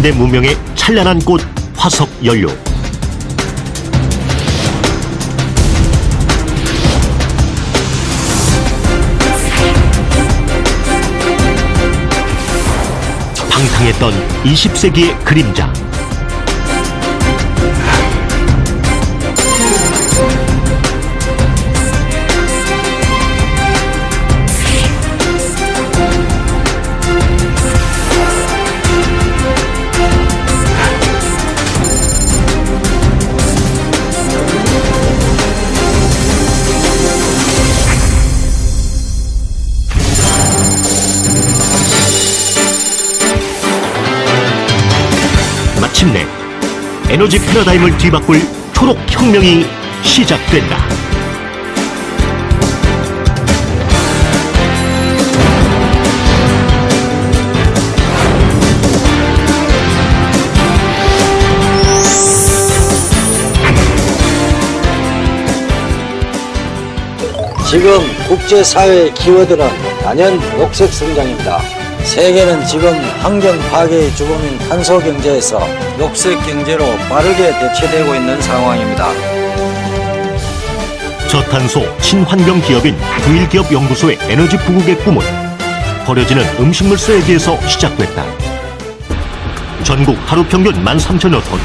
현대 문명의 찬란한 꽃 화석 연료. 방탕했던 20세기의 그림자. 에너지 패러다임을 뒤바꿀 초록 혁명이 시작된다. 지금 국제사회의 키워드는 단연 녹색 성장입니다. 세계는 지금 환경 파괴의 주범인 탄소 경제에서 녹색 경제로 빠르게 대체되고 있는 상황입니다. 저탄소 친환경 기업인 두일기업 연구소의 에너지 부국의 꿈은 버려지는 음식물 쓰레기에서 시작됐다. 전국 하루 평균 13,000여 톤,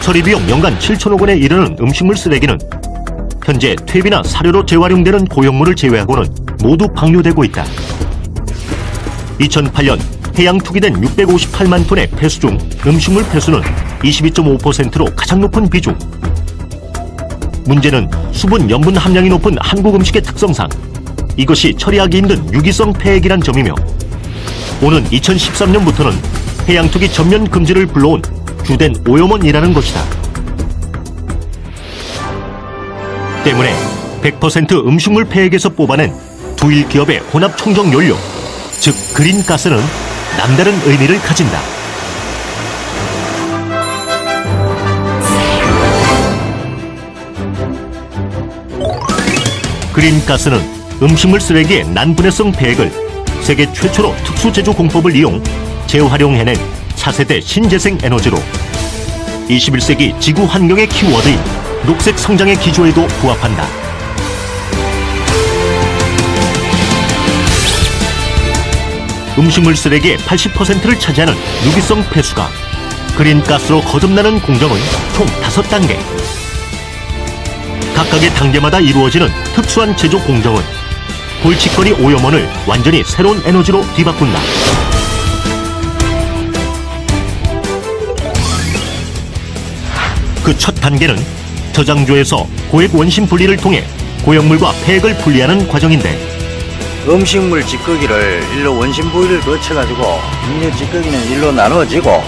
처리 비용 연간 7천억 원에 이르는 음식물 쓰레기는 현재 퇴비나 사료로 재활용되는 고용물을 제외하고는 모두 방류되고 있다. 2008년 해양 투기된 658만 톤의 폐수 중 음식물 폐수는 22.5%로 가장 높은 비중. 문제는 수분 염분 함량이 높은 한국 음식의 특성상 이것이 처리하기 힘든 유기성 폐액이란 점이며 오는 2013년부터는 해양 투기 전면 금지를 불러온 주된 오염원이라는 것이다. 때문에 100% 음식물 폐액에서 뽑아낸 두일 기업의 혼합 청정 연료, 즉 그린가스는 남다른 의미를 가진다. 그린가스는 음식물 쓰레기의 난분해성 폐액을 세계 최초로 특수 제조 공법을 이용 재활용해낸 차세대 신재생 에너지로 21세기 지구 환경의 키워드인 녹색 성장의 기조에도 부합한다. 음식물 쓰레기의 80%를 차지하는 유기성 폐수가 그린가스로 거듭나는 공정은 총 5단계. 각각의 단계마다 이루어지는 특수한 제조 공정은 골칫거리 오염원을 완전히 새로운 에너지로 뒤바꾼다. 그 첫 단계는 저장조에서 고액 원심 분리를 통해 고형물과 폐액을 분리하는 과정인데 음식물 찌꺼기를 일로 원심 부위를 거쳐가지고 육류 찌꺼기는 일로 나누어지고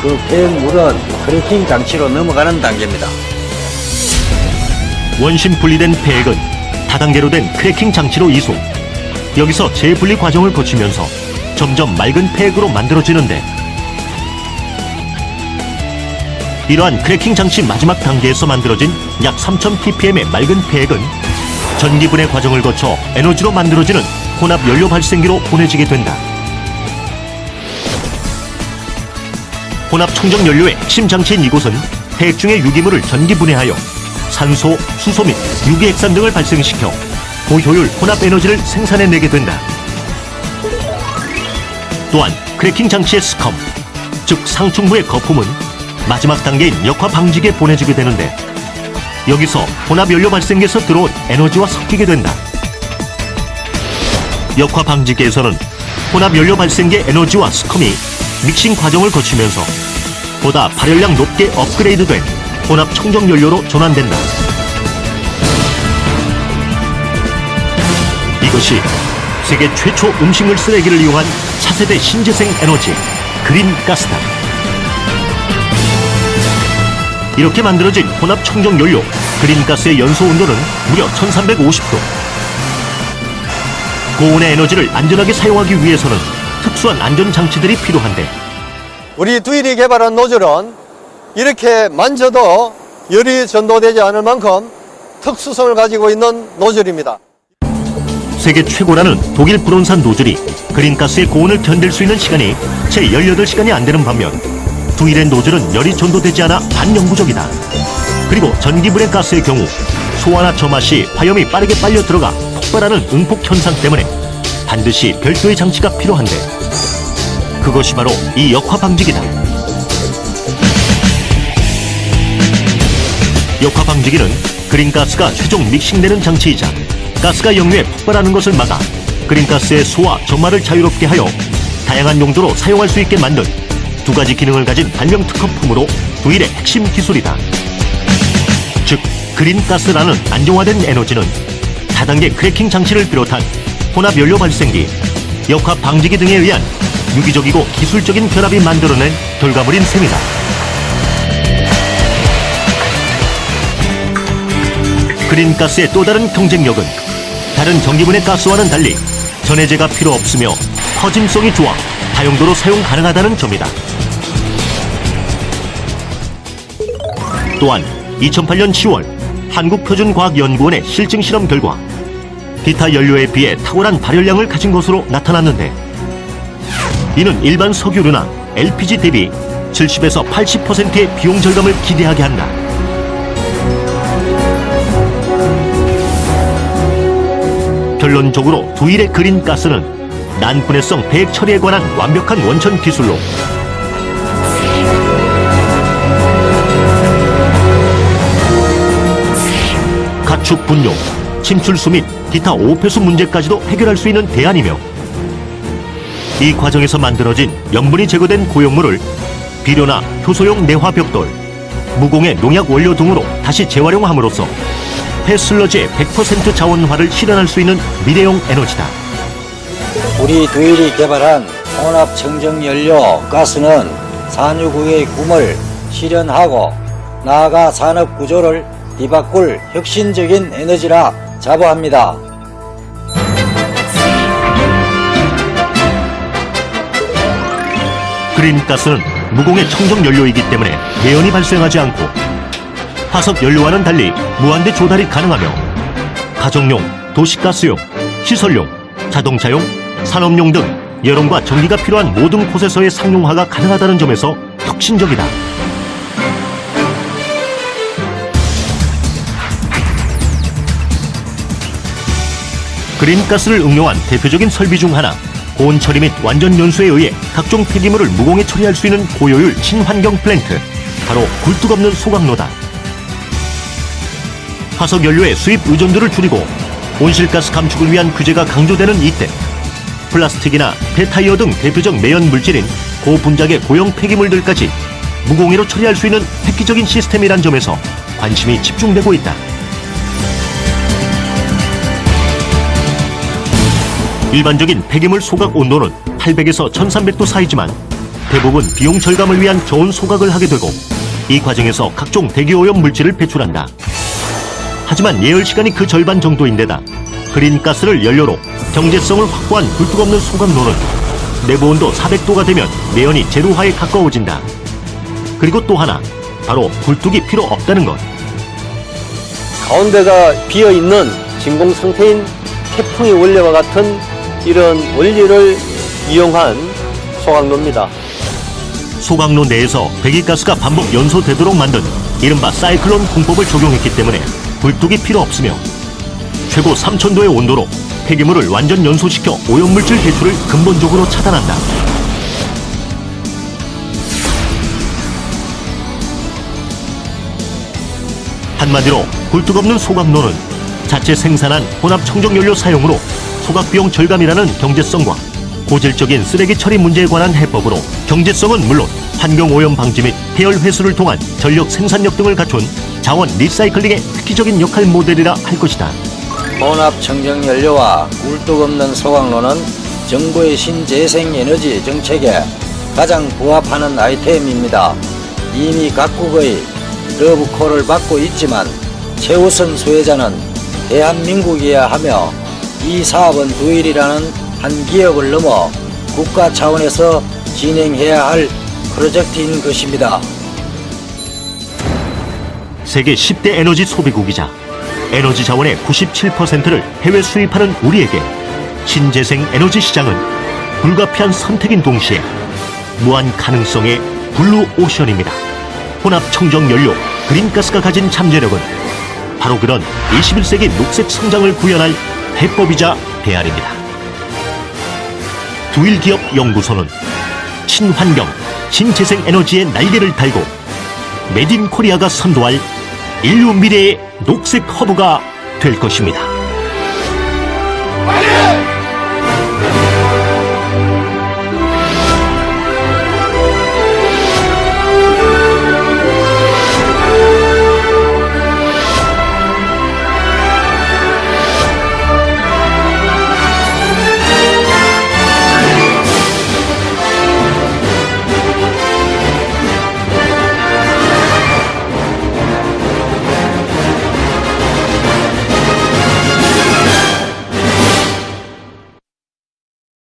그 폐물은 크래킹 장치로 넘어가는 단계입니다. 원심 분리된 폐액은 다단계로 된 크래킹 장치로 이송. 여기서 재분리 과정을 거치면서 점점 맑은 폐액으로 만들어지는데 이러한 크래킹 장치 마지막 단계에서 만들어진 약 3000ppm의 맑은 폐액은 전기분해 과정을 거쳐 에너지로 만들어지는 혼합 연료 발생기로 보내지게 된다. 혼합 청정 연료의 핵심 장치인 이곳은 폐액 중의 유기물을 전기 분해하여 산소, 수소 및 유기핵산 등을 발생시켜 고효율 혼합 에너지를 생산해내게 된다. 또한 크래킹 장치의 스컴, 즉 상충부의 거품은 마지막 단계인 역화 방지기에 보내지게 되는데 여기서 혼합 연료 발생기에서 들어온 에너지와 섞이게 된다. 역화 방지기에서는 혼합 연료 발생기의 에너지와 스컴이 믹싱 과정을 거치면서 보다 발열량 높게 업그레이드된 혼합 청정 연료로 전환된다. 이것이 세계 최초 음식물 쓰레기를 이용한 차세대 신재생 에너지 그린가스다. 이렇게 만들어진 혼합 청정 연료 그린가스의 연소 온도는 무려 1350도. 고온의 에너지를 안전하게 사용하기 위해서는 특수한 안전 장치들이 필요한데 우리 두일이 개발한 노즐은 이렇게 만져도 열이 전도되지 않을 만큼 특수성을 가지고 있는 노즐입니다. 세계 최고라는 독일 불온산 노즐이 그린가스의 고온을 견딜 수 있는 시간이 채 18시간이 안 되는 반면 두일의 노즐은 열이 전도되지 않아 반영구적이다. 그리고 전기불의 가스의 경우 소화나 점화 시 화염이 빠르게 빨려 들어가 폭발하는 응폭 현상 때문에 반드시 별도의 장치가 필요한데 그것이 바로 이 역화 방지기다. 역화 방지기는 그린가스가 최종 믹싱되는 장치이자 가스가 역류해 폭발하는 것을 막아 그린가스의 소화, 점화를 자유롭게 하여 다양한 용도로 사용할 수 있게 만든 두 가지 기능을 가진 발명 특허품으로 두일의 핵심 기술이다. 즉, 그린가스라는 안정화된 에너지는 다단계 크래킹 장치를 비롯한 혼합 연료 발생기, 역화 방지기 등에 의한 유기적이고 기술적인 결합이 만들어낸 결과물인 셈이다. 그린가스의 또 다른 경쟁력은 다른 전기분해 가스와는 달리 전해제가 필요 없으며 퍼짐성이 좋아 다용도로 사용 가능하다는 점이다. 또한 2008년 10월 한국표준과학연구원의 실증 실험 결과 기타 연료에 비해 탁월한 발열량을 가진 것으로 나타났는데 이는 일반 석유류나 LPG 대비 70에서 80%의 비용 절감을 기대하게 한다. 결론적으로 두일의 그린 가스는 난분해성 배액 처리에 관한 완벽한 원천 기술로 가축 분뇨, 침출수 및 기타 오폐수 문제까지도 해결할 수 있는 대안이며 이 과정에서 만들어진 염분이 제거된 고용물을 비료나 효소용 내화 벽돌, 무공의 농약 원료 등으로 다시 재활용함으로써 폐슬러지의 100% 자원화를 실현할 수 있는 미래용 에너지다. 우리 두일이 개발한 혼합 청정 연료 가스는 산유국의 꿈을 실현하고 나아가 산업 구조를 뒤바꿀 혁신적인 에너지라 자부합니다. 그린가스는 무공의 청정 연료이기 때문에 매연이 발생하지 않고 화석 연료와는 달리 무한대 조달이 가능하며 가정용, 도시가스용, 시설용, 자동차용, 산업용 등 여론과 전기가 필요한 모든 곳에서의 상용화가 가능하다는 점에서 혁신적이다. 그린가스를 응용한 대표적인 설비 중 하나 고온 처리 및 완전 연소에 의해 각종 폐기물을 무공해 처리할 수 있는 고효율 친환경 플랜트 바로 굴뚝 없는 소각로다 화석 연료의 수입 의존도를 줄이고 온실가스 감축을 위한 규제가 강조되는 이때 플라스틱이나 폐타이어 등 대표적 매연 물질인 고분작의 고형 폐기물들까지 무공해로 처리할 수 있는 획기적인 시스템이란 점에서 관심이 집중되고 있다. 일반적인 폐기물 소각 온도는 800에서 1300도 사이지만 대부분 비용 절감을 위한 저온 소각을 하게 되고 이 과정에서 각종 대기오염 물질을 배출한다. 하지만 예열 시간이 그 절반 정도인데다 그린가스를 연료로 경제성을 확보한 굴뚝 없는 소각로는 내부 온도 400도가 되면 매연이 제로화에 가까워진다. 그리고 또 하나 바로 굴뚝이 필요 없다는 것. 가운데가 비어 있는 진공 상태인 태풍의 원리와 같은 이런 원리를 이용한 소각로입니다. 소각로 내에서 배기가스가 반복 연소되도록 만든 이른바 사이클론 공법을 적용했기 때문에 굴뚝이 필요 없으며 최고 3000도의 온도로 폐기물을 완전 연소시켜 오염물질 배출을 근본적으로 차단한다. 한마디로 굴뚝 없는 소각로는 자체 생산한 혼합 청정연료 사용으로 소각 비용 절감이라는 경제성과 고질적인 쓰레기 처리 문제에 관한 해법으로 경제성은 물론 환경 오염 방지 및 폐열 회수를 통한 전력 생산력 등을 갖춘 자원 리사이클링의 획기적인 역할 모델이라 할 것이다. 혼합 청정 연료와 굴뚝 없는 소각로는 정부의 신재생 에너지 정책에 가장 부합하는 아이템입니다. 이미 각국의 러브콜을 받고 있지만 최우선 수혜자는 대한민국이어야 하며 이 사업은 두일이라는 한 기업을 넘어 국가 차원에서 진행해야 할 프로젝트인 것입니다. 세계 10대 에너지 소비국이자 에너지 자원의 97%를 해외 수입하는 우리에게 신재생 에너지 시장은 불가피한 선택인 동시에 무한 가능성의 블루 오션입니다. 혼합 청정 연료 그린가스가 가진 잠재력은 바로 그런 21세기 녹색 성장을 구현할 해법이자 대안입니다. 두일기업 연구소는 친환경, 신재생 에너지의 날개를 달고 메딘 코리아가 선도할 인류 미래의 녹색 허브가 될 것입니다.